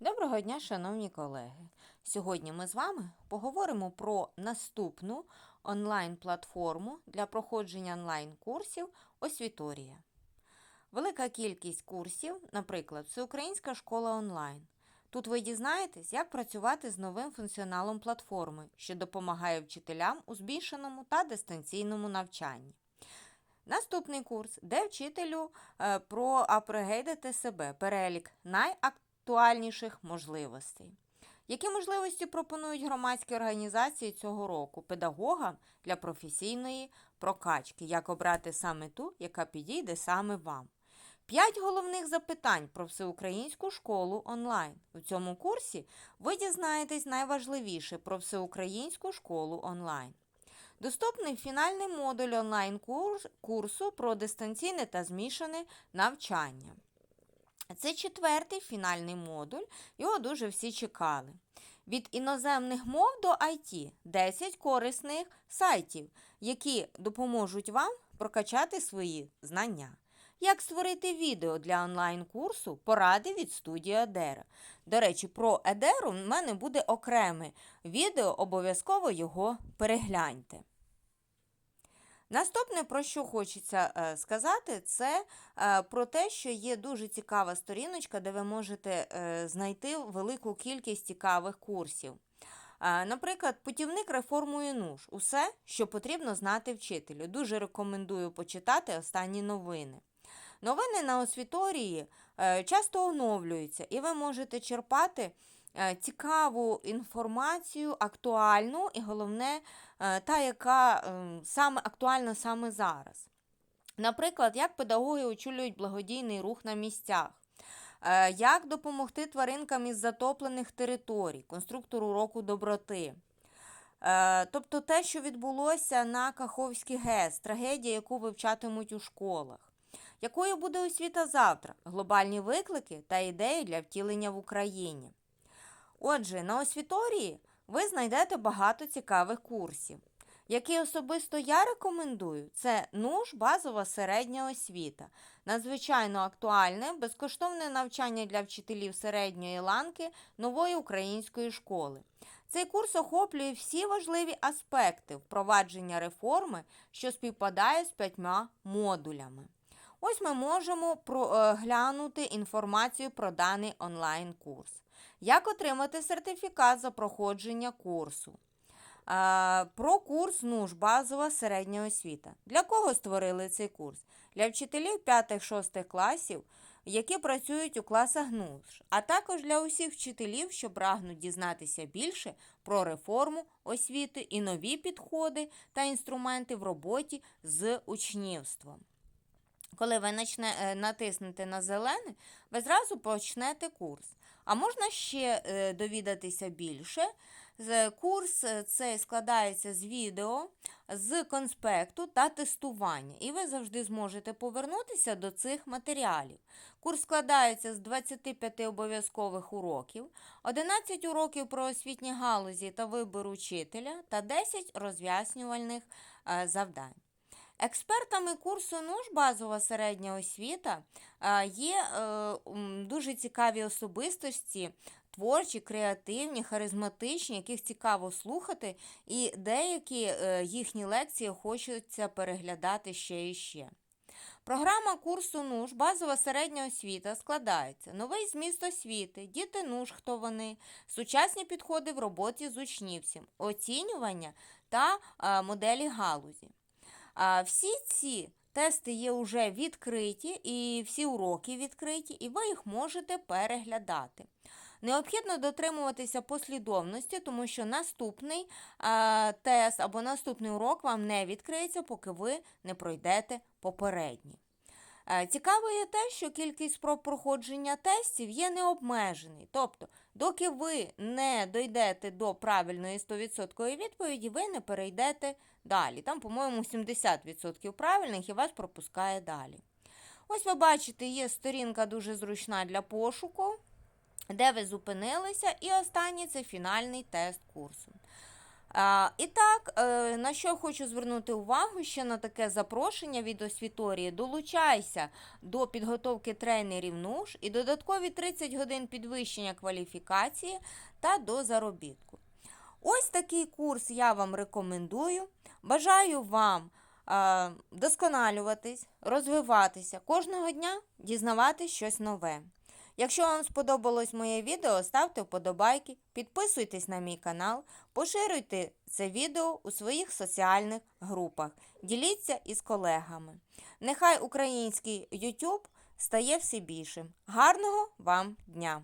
Доброго дня, шановні колеги! Сьогодні ми з вами поговоримо про наступну онлайн-платформу для проходження онлайн-курсів Освіторія. Велика кількість курсів, наприклад, Всеукраїнська школа онлайн. Тут ви дізнаєтесь, як працювати з новим функціоналом платформи, що допомагає вчителям у збільшеному та дистанційному навчанні. Наступний курс, де вчителю е, про апгрейдити себе, перелік найактуальніших можливостей. Які можливості пропонують громадські організації цього року педагогам для професійної прокачки? Як обрати саме ту, яка підійде саме вам? П'ять головних запитань про всеукраїнську школу онлайн. У цьому курсі ви дізнаєтесь найважливіше про всеукраїнську школу онлайн. Доступний фінальний модуль онлайн-курсу про дистанційне та змішане навчання. Це четвертий фінальний модуль, його дуже всі чекали. Від іноземних мов до IT 10 корисних сайтів, які допоможуть вам прокачати свої знання. Як створити відео для онлайн-курсу поради від студії Адера. До речі, про Едеру в мене буде окреме відео, обов'язково його перегляньте. Наступне, про що хочеться е, сказати, це е, про те, що є дуже цікава сторіночка, де ви можете е, знайти велику кількість цікавих курсів. Наприклад, путівник реформує нуж. Усе, що потрібно знати вчителю. Дуже рекомендую почитати останні новини. Новини на освіторії часто оновлюються, і ви можете черпати цікаву інформацію, актуальну і головне, е, та, яка ем, саме актуальна саме зараз. Наприклад, як педагоги очолюють благодійний рух на місцях. Е, Як допомогти тваринкам із затоплених територій, конструктор уроку доброти. Е, Тобто те, що відбулося на Каховській ГЕС, трагедія, яку вивчатимуть у школах. Якою буде освіта завтра? Глобальні виклики та ідеї для втілення в Україні. Отже, на освіторії ви знайдете багато цікавих курсів. Які особисто я рекомендую, це НУШ базова середня освіта, надзвичайно актуальне, безкоштовне навчання для вчителів середньої ланки нової української школи. Цей курс охоплює всі важливі аспекти впровадження реформи, що співпадає з п'ятьма модулями. Ось ми можемо глянути інформацію про даний онлайн-курс. Як отримати сертифікат за проходження курсу? Про курс НУШ базова середня освіта. Для кого створили цей курс? Для вчителів 5-6 класів, які працюють у класах НУШ, а також для усіх вчителів, що прагнуть дізнатися більше про реформу освіти і нові підходи та інструменти в роботі з учнівством. Коли ви начне, е, натиснете на зелене, ви зразу почнете курс. А можна ще е, довідатися більше. Курс е, цей складається з відео, з конспекту та тестування, і ви завжди зможете повернутися до цих матеріалів. Курс складається з 25 обов'язкових уроків, 11 уроків про освітні галузі та вибір учителя та 10 роз'яснювальних завдань. Експертами курсу НУШ базова середня освіта є е, дуже цікаві особистості, творчі, креативні, харизматичні, яких цікаво слухати, і деякі е, їхні лекції хочеться переглядати ще і ще. Програма курсу НУШ базова середня освіта складається новий зміст освіти, діти НУШ, хто вони, сучасні підходи в роботі з учнівцем, оцінювання та моделі галузі. Всі ці тести є вже відкриті, і всі уроки відкриті, і ви їх можете переглядати. Необхідно дотримуватися послідовності, тому що наступний а, тест або наступний урок вам не відкриється, поки ви не пройдете попередній. Цікаво є те, що кількість спроб проходження тестів є необмежений. Тобто, доки ви не дійдете до правильної 100% відповіді, ви не перейдете далі. Там, по-моєму, 70% правильних і вас пропускає далі. Ось ви бачите, є сторінка дуже зручна для пошуку, де ви зупинилися, і останній це фінальний тест курсу. А, і так, е, на що хочу звернути увагу ще на таке запрошення від освіторії. Долучайся до підготовки тренерів НУШ і додаткові 30 годин підвищення кваліфікації та до заробітку. Ось такий курс я вам рекомендую. Бажаю вам досконалюватись, розвиватися кожного дня, дізнаватись щось нове. Якщо вам сподобалось моє відео, ставте вподобайки, підписуйтесь на мій канал, поширюйте це відео у своїх соціальних групах, діліться із колегами. Нехай український YouTube стає все більшим. Гарного вам дня!